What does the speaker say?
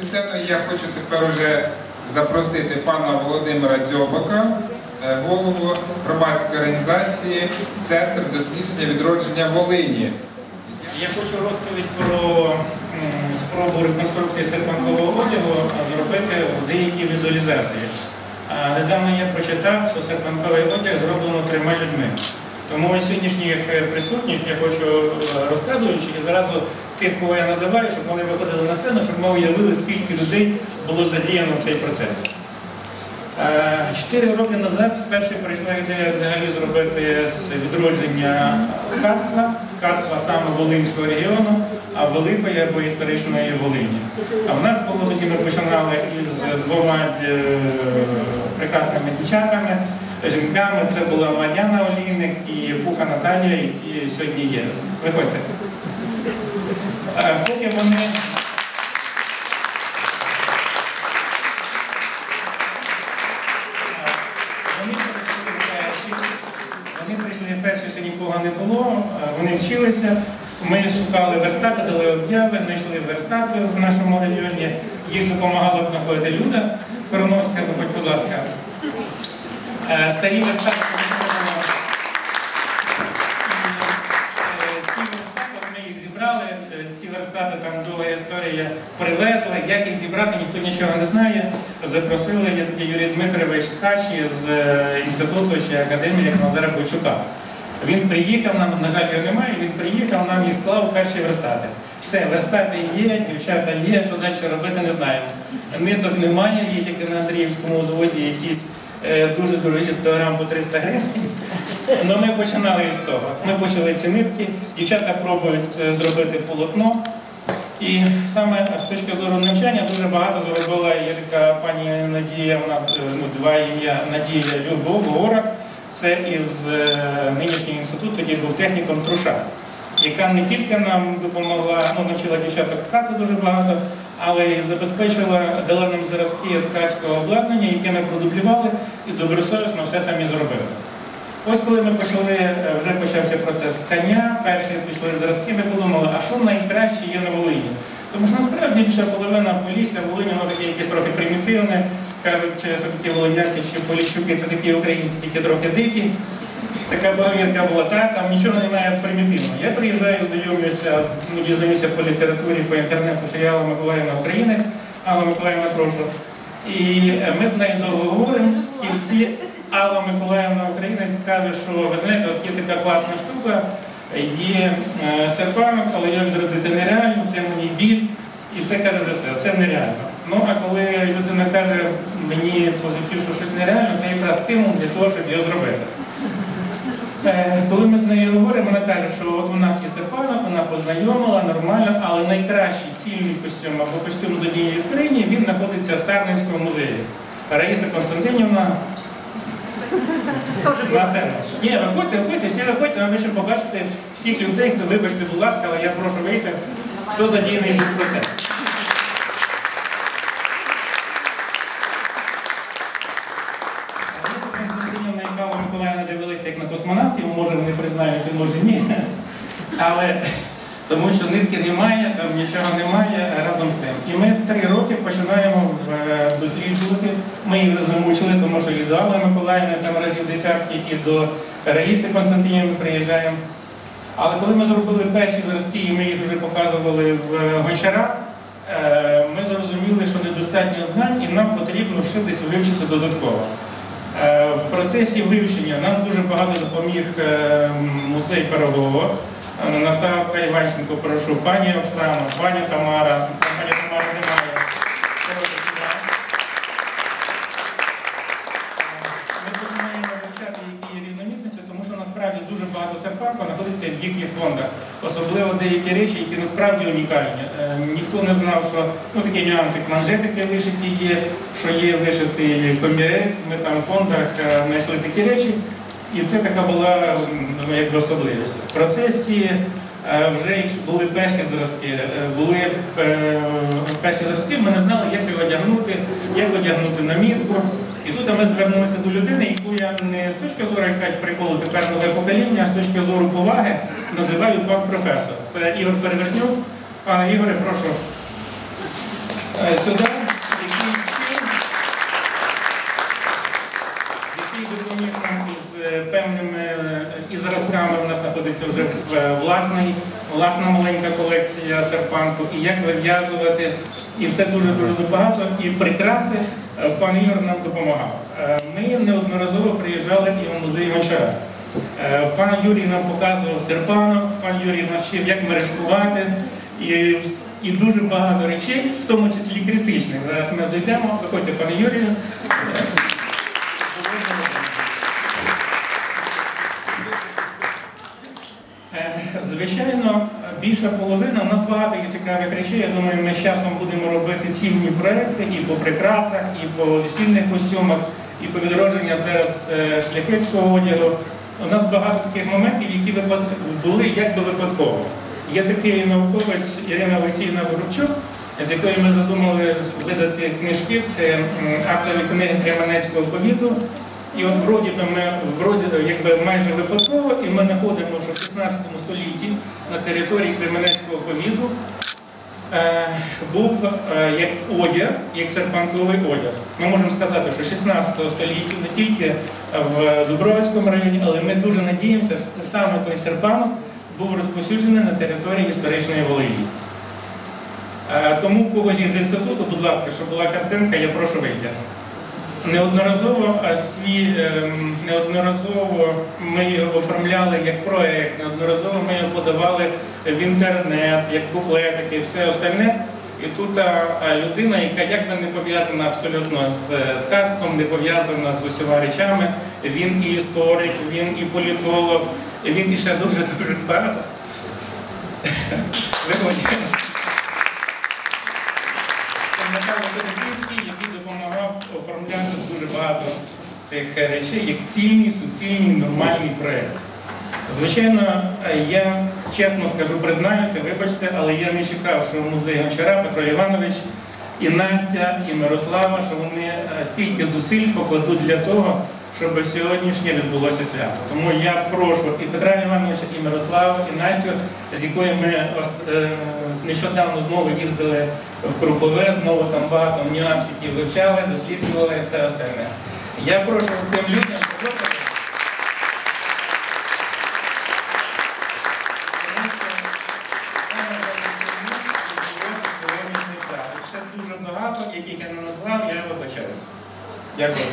сцену я хочу тепер уже запросити пана Володимира Дзьобака, е, голову громадської організації Центр дослідження відродження Волині. Я хочу розповідь про спробу реконструкції серпанкового одягу зробити в деякій візуалізації. Недавно я прочитав, що серпанковий одяг зроблено трьома людьми. Тому ось сьогоднішніх е, присутніх я хочу, е, розказуючи, і зразу тих, кого я називаю, щоб вони виходили на сцену, щоб ми уявили, скільки людей було задіяно в цей процес. Е, Чотири роки назад вперше прийшла ідея взагалі зробити відродження ткацтва, ткацтва саме Волинського регіону, а Великої або історичної Волині. А в нас було тоді, ми починали із двома прекрасними дівчатами, жінками. Це була Мар'яна Олійник і Пуха Наталія, які сьогодні є. Виходьте. Поки вони. Вони прийшли перші. Ще нікого не було. Вони вчилися. Ми шукали верстати, дали об'яви, знайшли верстати в нашому районі. Їх допомагала знаходити Люда Короновська, виходь, будь ласка. Е, Старі верстати. Е, Ці верстати ми їх зібрали. Е, Ці верстати там довга історія привезли. Як їх зібрати, ніхто нічого не знає. Запросили є такий Юрій Дмитрович Ткач е, інституту чи академії Назара Бойчука. Він приїхав, нам, на жаль, його немає, він приїхав, нам їх склав перші верстати. Все, верстати є, дівчата є, що далі робити не знаємо. Ниток немає, є тільки на Андріївському звозі якісь е, дуже дорогі 100 грам по 300 гривень. Ну ми починали із того. Ми почали ці нитки, дівчата пробують е, зробити полотно. І саме з точки зору навчання дуже багато зробила є пані Надія, вона е, ну, два ім'я Надія Любов Горак. Це із е, нинішнього інституту, тоді був техніком Труша, яка не тільки нам допомогла, ну, навчила дівчаток ткати дуже багато, але й забезпечила, дала нам зразки ткацького обладнання, яке ми продублювали і добросовісно все самі зробили. Ось коли ми почали, е, вже почався процес ткання, перші пішли зразки, ми подумали, а що найкраще є на Волині? Тому що насправді більша половина Полісся, Волині, воно таке якесь трохи примітивне. Кажуть, що такі волиняки чи поліщуки це такі українці, тільки трохи дикі. Така поговірка була, так, там нічого немає примітивного. Я приїжджаю, знайомлюся, ну, дізнаюся по літературі, по інтернету, що я Алла Миколаївна українець, Алла Миколаївна, прошу. І е, ми з нею довго говоримо, в кінці Алла Миколаївна українець каже, що ви знаєте, от є така класна штука, є е, серпанок, але його відродити нереально, це мені біль, і це каже вже все, це нереально. Ну а коли людина каже мені по життю, що щось нереально, це якраз стимул для того, щоб його зробити. Е, Коли ми з нею говоримо, вона каже, що от у нас є серпанок, вона познайомила нормально, але найкращий цільний костюм або костюм з однієї скрині, він знаходиться в Сарненському музеї. Раїса Константинівна на сцену. Ні, виходьте, виходьте, всі виходьте, ми хочемо побачити всіх людей, хто вибачте, будь ласка, але я прошу вийти, хто задіяний в процес. Лариса Константинівна і Павло Миколаївна космонавтів, може вони признають, а може ні. Але тому що нитки немає, там нічого немає разом з тим. І ми три роки починаємо е, досліджувати. Ми їх замучили, тому що і до Алли Миколаївни там разів десятки, і до Раїси Константинівни приїжджаємо. Але коли ми зробили перші зразки, і ми їх вже показували в е, Гончара, е, ми зрозуміли, що недостатньо знань, і нам потрібно ще десь вивчити додатково. Е, процесі вивчення нам дуже багато допоміг е, музей Пирогова. Е, Наталка Іванченко, прошу, пані Оксана, пані Тамара, пані Тамари немає. Сюди. Ми починаємо вивчати, які є різноманітності, тому що насправді дуже багато серпанку знаходиться в їхніх фондах. Особливо деякі речі, які насправді унікальні. Ніхто не знав, що ну, такі нюанси, як манжетики вишиті є, що є вишитий комірець. Ми там в фондах е, знайшли такі речі. І це така була якби особливість. В процесі е, вже були перші зразки, е, були перші зразки, ми не знали, як його одягнути, як одягнути на мітку. І тут ми звернулися до людини, яку я не з точки зору яка приколу тепер нове покоління, а з точки зору поваги називаю пан професор. Це Ігор Перевертнюк. Пане Ігоре, прошу. е, сюди, який допоміг нам із е, певними е, і зразками. У нас знаходиться вже власний, власна маленька колекція серпанку, і як вив'язувати, і все дуже-дуже багато. І прикраси пан Ігор нам допомагав. Ми неодноразово приїжджали і в музей Гончара. Пан Юрій нам показував серпанок, пан Юрій навчив, як мережкувати. І, і дуже багато речей, в тому числі критичних. Зараз ми дійдемо. Виходьте, пане Юрію. Е, Звичайно, більша половина, у нас багато є цікавих речей. Я думаю, ми з часом будемо робити цінні проекти і по прикрасах, і по весільних костюмах, і по відродженню зараз е, шляхетського одягу. У нас багато таких моментів, які були якби випадково. Є такий науковець Ірина Олексійовна Воробчук, з якою ми задумали видати книжки. Це м, автори книги Кременецького повіту. І от вроді би ми вроді якби майже випадково, і ми знаходимо, що в 16 столітті на території Кременецького повіту е, був е, як одяг, як серпанковий одяг. Ми можемо сказати, що 16 століття не тільки в Дубровицькому районі, але ми дуже надіємося, що це саме той серпанок був розповсюджений на території історичної Волині. Е, Тому когось із інституту, будь ласка, щоб була картинка, я прошу вийти. Неодноразово а свій ем, неодноразово ми його оформляли як проект, неодноразово ми його подавали в інтернет, як буклетики, все остальне. І тут а, людина, яка якби не пов'язана абсолютно з е, ткацтвом, не пов'язана з усіма речами. Він і історик, він і політолог, він і ще дуже дуже багато. Це Михайло Берегінський, який допомагав оформляти дуже багато цих речей як цільний, суцільний, нормальний проєкт. Звичайно, я чесно скажу, признаюся, вибачте, але я не чекав, що в музеї Гончара Петро Іванович і Настя, і Мирослава, що вони е, стільки зусиль покладуть для того, щоб сьогоднішнє відбулося свято. Тому я прошу і Петра Івановича, і Мирославу, і Настю, з якою ми е, нещодавно знову їздили в Крупове, знову там багато нюансів вивчали, досліджували і все остальне. Я прошу цим людям поплакати. Тому що саме завдяки їм відбулося сьогоднішнє свято. І ще дуже багато, яких я не назвав, я вибачаюся. Дякую.